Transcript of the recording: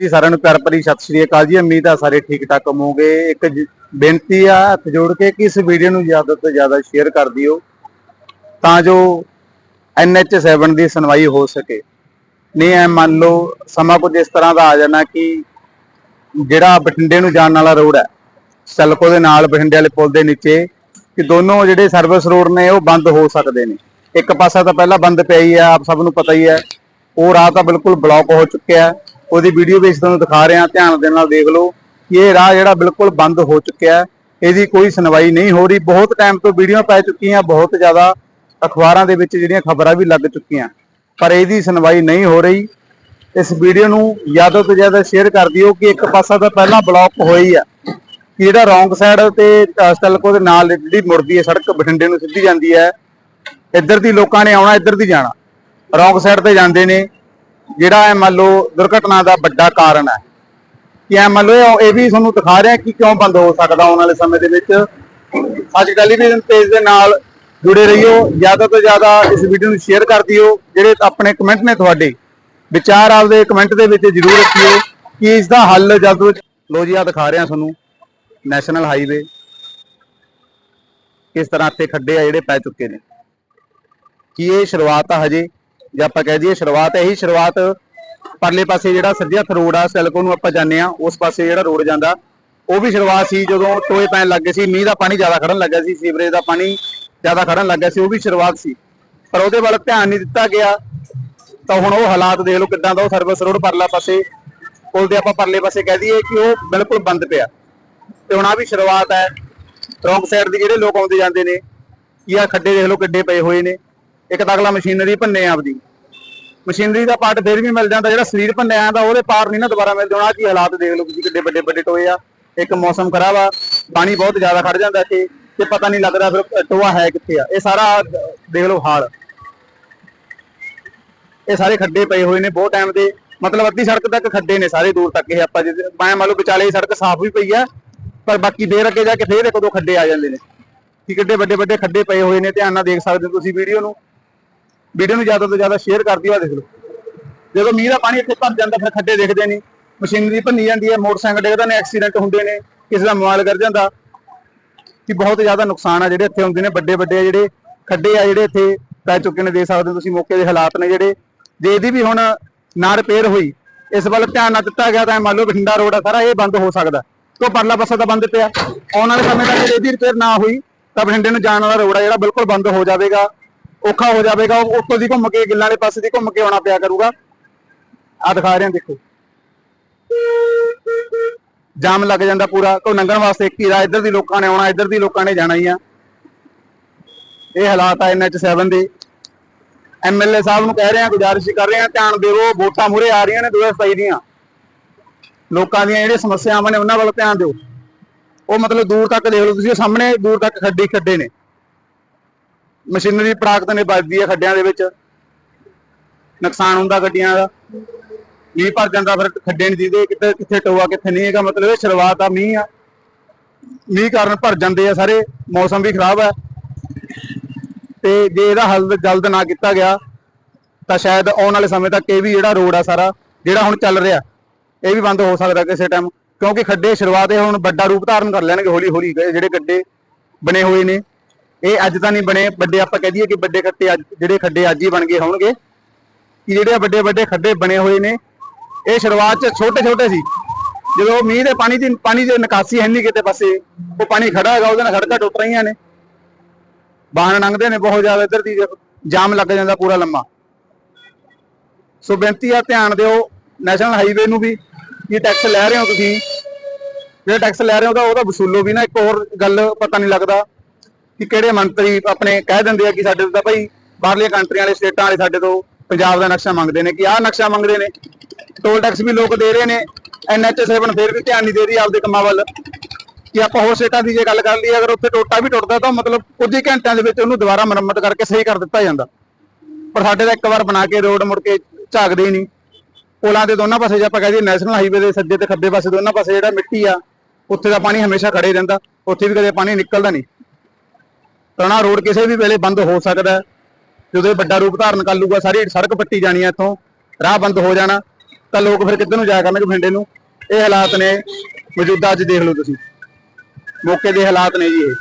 ਜੀ, ਸਾਰਿਆਂ ਨੂੰ ਪਿਆਰ ਭਰੀ ਸਤਿ ਸ਼੍ਰੀ ਅਕਾਲ ਜੀ। ਉਮੀਦ ਆ ਸਾਰੇ ਠੀਕ ਠਾਕ ਹੋਵੋਗੇ। ਇੱਕ ਬੇਨਤੀ ਆ ਹੱਥ ਜੋੜ ਕੇ ਕਿ ਇਸ ਵੀਡੀਓ ਨੂੰ ਜ਼ਿਆਦਾ ਤੋਂ ਜ਼ਿਆਦਾ ਸ਼ੇਅਰ ਕਰ ਦਿਓ, ਤਾਂ ਜੋ NH7 ਦੀ ਸੁਣਵਾਈ ਹੋ ਸਕੇ। ਨਹੀਂ, ਐ ਮੰਨ ਲਓ, ਸਮਾਂ ਕੁਝ ਇਸ ਤਰ੍ਹਾਂ ਦਾ ਆ ਜਾਣਾ ਕਿ ਜਿਹੜਾ ਬਠਿੰਡੇ ਨੂੰ ਜਾਣ ਵਾਲਾ ਰੋਡ ਹੈ, ਸਲਕੋ ਦੇ ਨਾਲ ਬਠਿੰਡੇ ਵਾਲੇ ਪੁਲ ਦੇ ਨੀਚੇ, ਕਿ ਦੋਨੋਂ ਜਿਹੜੇ ਸਰਵਿਸ ਰੋਡ ਨੇ, ਉਹ ਬੰਦ ਹੋ ਸਕਦੇ ਨੇ। ਇੱਕ ਪਾਸਾ ਤਾਂ ਪਹਿਲਾਂ ਬੰਦ ਪਿਆ ਹੀ ਆ ਆਪ ਸਭ ਨੂੰ ਪਤਾ ਹੀ ਹੈ। ਉਹ ਰਾਹ ਤਾਂ ਬਿਲਕੁਲ ਬਲੌਕ ਹੋ ਚੁੱਕਿਆ ਹੈ। ਉਹਦੀ ਵੀਡੀਓ ਵਿੱਚ ਤੁਹਾਨੂੰ ਦਿਖਾ ਰਿਹਾ ਧਿਆਨ ਦੇ ਨਾਲ ਦੇਖ ਲਓ ਕਿ ਇਹ ਰਾਹ ਜਿਹੜਾ ਬਿਲਕੁਲ ਬੰਦ ਹੋ ਚੁੱਕਿਆ ਹੈ। ਇਹਦੀ ਕੋਈ ਸੁਣਵਾਈ ਨਹੀਂ ਹੋ ਰਹੀ। ਬਹੁਤ ਟਾਈਮ ਤੋਂ ਵੀਡੀਓ ਪੈ ਚੁੱਕੀਆਂ ਬਹੁਤ ਜ਼ਿਆਦਾ ਅਖਬਾਰਾਂ ਦੇ ਵਿੱਚ ਜਿਹੜੀਆਂ ਖਬਰਾਂ ਵੀ ਲੱਗ ਚੁੱਕੀਆਂ ਪਰ ਇਹਦੀ ਸੁਣਵਾਈ ਨਹੀਂ ਹੋ ਰਹੀ। ਇਸ ਵੀਡੀਓ ਨੂੰ ਜ਼ਿਆਦਾ ਤੋਂ ਜ਼ਿਆਦਾ ਸ਼ੇਅਰ ਕਰ ਦਿਓ ਕਿ ਇੱਕ ਪਾਸਾ ਤਾਂ ਪਹਿਲਾਂ ਬਲੌਕ ਹੋਈ ਹੀ ਆ ਕਿ ਜਿਹੜਾ ਰੌਂਗ ਸਾਈਡ ਤੇ ਸਟਲਕੋ ਦੇ ਨਾਲ ਜਿਹੜੀ ਮੁੜਦੀ ਹੈ, ਸੜਕ ਬਠਿੰਡੇ ਨੂੰ ਸਿੱਧੀ ਜਾਂਦੀ ਹੈ। ਇੱਧਰ ਦੀ ਲੋਕਾਂ ਨੇ ਆਉਣਾ, ਇੱਧਰ ਦੀ ਜਾਣਾ। ਰੌਂਗ ਸਾਈਡ ਤੇ ਜਾਂਦੇ ਨੇ। ਜਿਹੜਾ ਇਹ ਮੰਨ ਲਓ ਦੁਰਘਟਨਾ ਦਾ ਵੱਡਾ ਕਾਰਨ ਹੈ। ਕਿ ਇਹ ਮੰਨ ਲਓ ਇਹ- ਵੀ ਤੁਹਾਨੂੰ ਦਿਖਾ ਰਿਹਾ ਕਿ ਕਿਉਂ ਬੰਦ ਹੋ ਸਕਦਾ ਆਉਣ ਵਾਲੇ ਸਮੇਂ ਦੇ ਵਿੱਚ। ਅੱਜ ਟੈਲੀਵਿਜ਼ਨ ਪੇਜ ਦੇ ਨਾਲ ਜੁੜੇ ਰਹੀਓ, ਜ਼ਿਆਦਾ ਤੋਂ ਜ਼ਿਆਦਾ ਇਸ ਵੀਡੀਓ ਨੂੰ ਸ਼ੇਅਰ ਕਰ ਦਿਓ, ਜਿਹੜੇ ਆਪਣੇ ਕਮੈਂਟ ਨੇ ਤੁਹਾਡੇ। ਵਿਚਾਰ ਆਪਦੇ ਕਮੈਂਟ ਦੇ ਵਿੱਚ ਜ਼ਰੂਰ ਰੱਖਿਓ ਕਿ ਇਸ ਦਾ ਹੱਲ ਜਲਦ ਲੋ ਜੀ ਆ ਦਿਖਾ ਰਿਹਾ ਤੁਹਾਨੂੰ ਨੈਸ਼ਨਲ ਹਾਈਵੇ ਕਿਸ ਤਰ੍ਹਾਂ ਇੱਥੇ ਖੱਡੇ ਆ ਜਿਹੜੇ ਪੈ ਚੁੱਕੇ ਨੇ। ਕੀ ਇਹ ਸ਼ੁਰੂਆਤ ਆ ਹਜੇ? ਜੇ ਆਪਾਂ ਕਹਿ ਦਈਏ ਸ਼ੁਰੂਆਤ ਇਹੀ ਸ਼ੁਰੂਆਤ ਪਰਲੇ ਪਾਸੇ ਜਿਹੜਾ ਸੱਜੇ ਹੱਥ ਰੋਡ ਆ, ਸੈਲਕੋ ਨੂੰ ਆਪਾਂ ਜਾਂਦੇ ਆ ਉਸ ਪਾਸੇ ਜਿਹੜਾ ਰੋਡ ਜਾਂਦਾ, ਉਹ ਵੀ ਸ਼ੁਰੂਆਤ ਸੀ ਜਦੋਂ ਟੋਏ ਪੈਣ ਲੱਗੇ ਸੀ, ਮੀਂਹ ਦਾ ਪਾਣੀ ਜ਼ਿਆਦਾ ਖੜਨ ਲੱਗਾ ਸੀ, ਸੀਵਰੇਜ ਦਾ ਪਾਣੀ ਜ਼ਿਆਦਾ ਖੜਨ ਲੱਗਾ ਸੀ, ਉਹ ਵੀ ਸ਼ੁਰੂਆਤ ਸੀ। ਪਰ ਉਹਦੇ ਵੱਲ ਧਿਆਨ ਨਹੀਂ ਦਿੱਤਾ ਗਿਆ, ਤਾਂ ਹੁਣ ਉਹ ਹਾਲਾਤ ਦੇਖ ਲਓ ਕਿੱਦਾਂ ਦਾ ਉਹ ਸਰਵਿਸ ਰੋਡ ਪਰਲਾ ਪਾਸੇ, ਪੁਲ ਦੇ ਆਪਾਂ ਪਰਲੇ ਪਾਸੇ ਕਹਿ ਦਈਏ ਕਿ ਉਹ ਬਿਲਕੁਲ ਬੰਦ ਪਿਆ। ਤੇ ਹੁਣ ਆ ਵੀ ਸ਼ੁਰੂਆਤ ਹੈ, ਰੌਂਗ ਸਾਈਡ ਦੇ ਜਿਹੜੇ ਲੋਕ ਆਉਂਦੇ ਜਾਂਦੇ ਨੇ ਕੀ ਆ ਖੱਡੇ ਦੇਖ ਲਓ ਕਿੱਡੇ ਪਏ ਹੋਏ ਨੇ। ਇੱਕ ਤਾਂ ਅਗਲਾ ਮਸ਼ੀਨਰੀ ਭੰਨੇ ਆਪਦੀ। ਮਸ਼ੀਨਰੀ ਦਾ ਪਾਰਟ ਫਿਰ ਵੀ ਮਿਲ ਜਾਂਦਾ, ਜਿਹੜਾ ਸਰੀਰ ਭੰਨਿਆ ਦਾ ਉਹਦੇ ਪਾਰ ਨਹੀਂ ਨਾ ਦੁਬਾਰਾ ਮਿਲਦੇ। ਹੁਣ ਆਹ ਕੀ ਹਾਲਾਤ ਦੇਖ ਲਓ ਤੁਸੀਂ, ਕਿੱਡੇ ਵੱਡੇ ਵੱਡੇ ਟੋਏ ਆ। ਇੱਕ ਮੌਸਮ ਖਰਾਬ ਆ, ਪਾਣੀ ਬਹੁਤ ਜ਼ਿਆਦਾ ਖੜ ਜਾਂਦਾ ਇੱਥੇ, ਤੇ ਪਤਾ ਨਹੀਂ ਲੱਗਦਾ ਫਿਰ ਟੋਆ ਹੈ ਕਿੱਥੇ ਆ। ਇਹ ਸਾਰਾ ਦੇਖ ਲਓ ਹਾਲ। ਇਹ ਸਾਰੇ ਖੱਡੇ ਪਏ ਹੋਏ ਨੇ ਬਹੁਤ ਟਾਈਮ ਦੇ। ਮਤਲਬ ਅੱਧੀ ਸੜਕ ਤੱਕ ਖੱਡੇ ਨੇ ਸਾਰੇ, ਦੂਰ ਤੱਕ ਇਹ ਆਪਾਂ ਜੇ ਮੈਂ ਮੰਨ ਲਓ ਵਿਚਾਲੇ ਸੜਕ ਸਾਫ਼ ਵੀ ਪਈ ਆ, ਪਰ ਬਾਕੀ ਦੇਰ ਅੱਗੇ ਜਾ ਕੇ ਫੇਰ ਇੱਕ ਦੋ ਖੱਡੇ ਆ ਜਾਂਦੇ ਨੇ। ਕਿ ਕਿੱਡੇ ਵੱਡੇ ਵੱਡੇ ਖੱਡੇ ਪਏ ਹੋਏ ਨੇ, ਧਿਆਨ ਨਾਲ ਦੇਖ ਸਕਦੇ ਹੋ ਤੁਸੀਂ ਵੀਡੀਓ ਨੂੰ। ਵੀਡੀਓ ਨੂੰ ਜ਼ਿਆਦਾ ਤੋਂ ਜ਼ਿਆਦਾ ਸ਼ੇਅਰ ਕਰ ਦਿਓ ਆ ਦੇਖ ਲਓ। ਜਦੋਂ ਮੀਂਹ ਦਾ ਪਾਣੀ ਇੱਥੇ ਭਰ ਜਾਂਦਾ, ਫਿਰ ਖੱਡੇ ਦਿਖਦੇ ਨਹੀਂ। ਮਸ਼ੀਨਰੀ ਭੰਨੀ ਜਾਂਦੀ ਹੈ, ਮੋਟਰਸਾਈਕਲ ਡਿੱਗਦਾ ਨੇ ਐਕਸੀਡੈਂਟ ਹੁੰਦੇ ਨੇ, ਕਿਸੇ ਦਾ ਮੋਬਾਈਲ ਕਰ ਜਾਂਦਾ। ਕਿ ਬਹੁਤ ਜ਼ਿਆਦਾ ਨੁਕਸਾਨ ਆ, ਜਿਹੜੇ ਇੱਥੇ ਹੁੰਦੇ ਨੇ, ਵੱਡੇ ਵੱਡੇ ਜਿਹੜੇ ਖੱਡੇ ਆ, ਜਿਹੜੇ ਇੱਥੇ ਪੈ ਚੁੱਕੇ ਨੇ ਦੇਖ ਸਕਦੇ ਹੋ ਤੁਸੀਂ, ਮੌਕੇ ਦੇ ਹਾਲਾਤ ਨੇ ਜਿਹੜੇ। ਜੇ ਇਹਦੀ ਵੀ ਹੁਣ ਨਾ ਰਿਪੇਅਰ ਹੋਈ, ਇਸ ਵੱਲ ਧਿਆਨ ਨਾ ਦਿੱਤਾ ਗਿਆ, ਤਾਂ ਮੰਨ ਲਓ ਬਠਿੰਡਾ ਰੋਡ ਆ, ਸਾਰਾ ਇਹ ਬੰਦ ਹੋ ਸਕਦਾ। ਤੋਂ ਪਰਲਾ ਪਾਸਾ ਤਾਂ ਬੰਦ ਪਿਆ? ਆਉਣ ਵਾਲੇ ਸਮੇਂ ਤੱਕ ਇਹਦੀ ਰਿਪੇਅਰ ਨਾ ਹੋਈ, ਤਾਂ ਬਠਿੰਡੇ ਨੂੰ ਜਾਣ ਵਾਲਾ ਰੋਡ ਆ ਜਿਹੜਾ, ਬਿਲਕੁਲ ਬੰਦ ਹੋ ਜਾਵੇਗਾ। ਔਖਾ ਹੋ ਜਾਵੇਗਾ, ਉਹ ਉੱਤੋਂ ਦੀ ਘੁੰਮ ਕੇ, ਗਿੱਲਾਂ ਵਾਲੇ ਪਾਸੇ ਦੀ ਘੁੰਮ ਕੇ ਆਉਣਾ ਪਿਆ ਕਰੂਗਾ। ਆ ਦਿਖਾ ਰਹੇ ਹਾਂ, ਦੇਖੋ। ਜਾਮ ਲੱਗ ਜਾਂਦਾ ਪੂਰਾ, ਕੋਈ ਲੰਘਣ ਵਾਸਤੇ ਇੱਕ ਹੀ ਰਾਹ, ਇੱਧਰ ਦੀ ਲੋਕਾਂ ਨੇ ਆਉਣਾ, ਇੱਧਰ ਦੀ ਲੋਕਾਂ ਨੇ ਜਾਣਾ ਹੀ ਆ। ਇਹ ਹਾਲਾਤ ਆ NH7 ਦੇ। ਐਮਐਲਏ ਸਾਹਿਬ ਨੂੰ ਕਹਿ ਰਹੇ ਆ ਗੁਜ਼ਾਰਿਸ਼ ਕਰ ਰਹੇ ਆ ਧਿਆਨ ਦਿਓ ਵੋਟਾਂ ਮੂਰੇ ਆ ਰਹੀਆਂ ਨੇ 2027 ਦੀਆਂ। ਲੋਕਾਂ ਦੀਆਂ ਜਿਹੜੀਆਂ ਸਮੱਸਿਆਵਾਂ ਨੇ, ਉਹਨਾਂ ਵੱਲ ਧਿਆਨ ਦਿਓ। ਉਹ ਮਤਲਬ ਦੂਰ ਤੱਕ ਦੇਖ ਲਓ ਤੁਸੀਂ ਸਾਹਮਣੇ ਦੂਰ ਤੱਕ ਖੱਡੇ ਖੱਡੇ ਨੇ। ਮਸ਼ੀਨਰੀ ਪ੍ਰਾਕਤ ਨੇ ਵੱਜਦੀ ਹੈ ਖੱਡਿਆਂ ਦੇ ਵਿੱਚ। ਨੁਕਸਾਨ ਹੁੰਦਾ ਗੱਡੀਆਂ ਦਾ। ਮੀਂਹ ਭਰ ਜਾਂਦਾ ਫਿਰ ਖੱਡੇ ਨਹੀਂ ਦੀਦੇ ਕਿੱਥੇ ਕਿੱਥੇ ਟੋਆ, ਕਿੱਥੇ ਨਹੀਂ ਹੈਗਾ। ਮਤਲਬ ਇਹ ਸ਼ੁਰੂਆਤ ਆ ਮੀਂਹ ਆ। ਮੀਂਹ ਕਾਰਨ ਭਰ ਜਾਂਦੇ ਆ ਸਾਰੇ, ਮੌਸਮ ਵੀ ਖਰਾਬ ਹੈ ਤੇ ਜੇ ਇਹਦਾ ਹੱਲ ਜਲਦ ਨਾ ਕੀਤਾ ਗਿਆ, ਤਾਂ ਸ਼ਾਇਦ ਆਉਣ ਵਾਲੇ ਸਮੇਂ ਤੱਕ ਇਹ ਵੀ ਜਿਹੜਾ ਰੋਡ ਆ ਸਾਰਾ, ਜਿਹੜਾ ਹੁਣ ਚੱਲ ਰਿਹਾ, ਇਹ ਵੀ ਬੰਦ ਹੋ ਸਕਦਾ ਕਿਸੇ ਟਾਈਮ ਕਿਉਂਕਿ ਖੱਡੇ ਸ਼ੁਰੂਆਤ ਇਹ ਹੁਣ ਵੱਡਾ ਰੂਪ ਧਾਰਨ ਕਰ ਲੈਣਗੇ ਹੌਲੀ ਹੌਲੀ ਜਿਹੜੇ ਗੱਡੇ ਬਣੇ ਹੋਏ ਨੇ। ਇਹ ਅੱਜ ਤਾਂ ਨਹੀਂ ਬਣੇ, ਵੱਡੇ ਆਪਾਂ ਕਹਿ ਦਈਏ ਕਿ ਵੱਡੇ ਖੱਡੇ ਅੱਜ, ਜਿਹੜੇ ਖੱਡੇ ਅੱਜ ਹੀ ਬਣ ਗਏ ਹੋਣਗੇ। ਕਿ ਜਿਹੜੇ ਵੱਡੇ ਵੱਡੇ ਖੱਡੇ ਬਣੇ ਹੋਏ ਨੇ, ਇਹ ਸ਼ੁਰੂਆਤ 'ਚ ਛੋਟੇ ਛੋਟੇ ਸੀ। ਜਦੋਂ ਮੀਂਹ ਦੇ ਪਾਣੀ ਦੀ ਪਾਣੀ ਦੀ ਨਿਕਾਸੀ ਹੈ ਨਹੀਂ ਕਿਤੇ ਪਾਸੇ, ਉਹ ਪਾਣੀ ਖੜਾ ਹੈਗਾ, ਉਹਦੇ ਨਾਲ ਸੜਕਾਂ ਟੁੱਟ ਰਹੀਆਂ ਨੇ। ਵਾਹਨ ਲੰਘਦੇ ਨੇ ਬਹੁਤ ਜ਼ਿਆਦਾ ਇੱਧਰ ਦੀ, ਜਾਮ ਲੱਗ ਜਾਂਦਾ ਪੂਰਾ ਲੰਮਾ। ਸੋ ਬੇਨਤੀ ਆ, ਧਿਆਨ ਦਿਓ, ਨੈਸ਼ਨਲ ਹਾਈਵੇ ਨੂੰ ਵੀ, ਕੀ ਟੈਕਸ ਲੈ ਰਹੇ ਹੋ ਤੁਸੀਂ। ਜਿਹੜਾ ਟੈਕਸ ਲੈ ਰਹੇ ਹੋ ਤਾਂ ਉਹਦਾ ਵਸੂਲੋ ਵੀ ਨਾ, ਇੱਕ ਹੋਰ ਗੱਲ ਪਤਾ ਨਹੀਂ ਲੱਗਦਾ। ਕਿ ਕਿਹੜੇ ਮੰਤਰੀ ਆਪਣੇ ਕਹਿ ਦਿੰਦੇ ਆ ਕਿ ਸਾਡੇ ਤੋਂ ਤਾਂ ਭਾਈ ਬਾਹਰਲੀਆਂ ਕੰਟਰੀਆਂ ਵਾਲੇ, ਸਟੇਟਾਂ ਵਾਲੇ ਸਾਡੇ ਤੋਂ ਪੰਜਾਬ ਦਾ ਨਕਸ਼ਾ ਮੰਗਦੇ ਨੇ, ਕਿ ਆਹ ਨਕਸ਼ਾ ਮੰਗਦੇ ਨੇ। ਟੋਲ ਟੈਕਸ ਵੀ ਲੋਕ ਦੇ ਰਹੇ ਨੇ NH7 ਫਿਰ ਵੀ ਧਿਆਨ ਨਹੀਂ ਦੇ ਰਹੀ ਆਪਦੇ ਕੰਮਾਂ ਵੱਲ। ਕਿ ਆਪਾਂ ਹੋਰ ਸਟੇਟਾਂ ਦੀ ਜੇ ਗੱਲ ਕਰ ਲਈਏ, ਅਗਰ ਉੱਥੇ ਟੋਟਾ ਵੀ ਟੁੱਟਦਾ ਤਾਂ ਮਤਲਬ ਕੁਝ ਹੀ ਘੰਟਿਆਂ ਦੇ ਵਿੱਚ ਉਹਨੂੰ ਦੁਬਾਰਾ ਮੁਰੰਮਤ ਕਰਕੇ ਸਹੀ ਕਰ ਦਿੱਤਾ ਜਾਂਦਾ। ਪਰ ਸਾਡੇ ਤਾਂ ਇੱਕ ਵਾਰ ਬਣਾ ਕੇ ਰੋਡ ਮੁੜ ਕੇ ਝਾਕਦੇ ਹੀ ਨਹੀਂ। ਪੁਲਾਂ ਦੇ ਦੋਨਾਂ ਪਾਸੇ ਜੇ ਆਪਾਂ ਕਹਦੇ ਨੈਸ਼ਨਲ ਹਾਈਵੇ ਦੇ ਸੱਜੇ ਤੇ ਖੱਬੇ ਪਾਸੇ ਦੋਨਾਂ ਪਾਸੇ ਜਿਹੜਾ ਮਿੱਟੀ ਆ, ਉੱਥੇ ਦਾ ਪਾਣੀ ਹਮੇਸ਼ਾ ਖੜੇ ਰਹਿੰਦਾ। ਉੱਥੇ ਵੀ ਕਦੇ ਪਾਣੀ ਨਿਕਲਦਾ ਨਹੀਂ। ਤਣਾ ਰੋਡ ਕਿਸੇ ਵੀ ਵੇਲੇ ਬੰਦ ਹੋ ਸਕਦਾ ਜਦੋਂ ਇਹ ਵੱਡਾ ਰੂਪ ਧਾਰਨ ਕਰ ਲੂਗਾ ਸਾਰੀ ਸੜਕ ਪੱਟੀ ਜਾਣੀ ਹੈ ਇੱਥੋਂ, ਰਾਹ ਬੰਦ ਹੋ ਜਾਣਾ, ਤਾਂ ਲੋਕ ਫਿਰ ਕਿੱਧਰ ਨੂੰ ਜਾਇਆ ਕਰਨਗੇ ਬਠਿੰਡੇ ਨੂੰ? ਇਹ ਹਾਲਾਤ ਨੇ, ਮੌਜੂਦਾ ਅੱਜ ਦੇਖ ਲਓ ਤੁਸੀਂ। ਮੌਕੇ ਦੇ ਹਾਲਾਤ ਨੇ ਜੀ ਇਹ।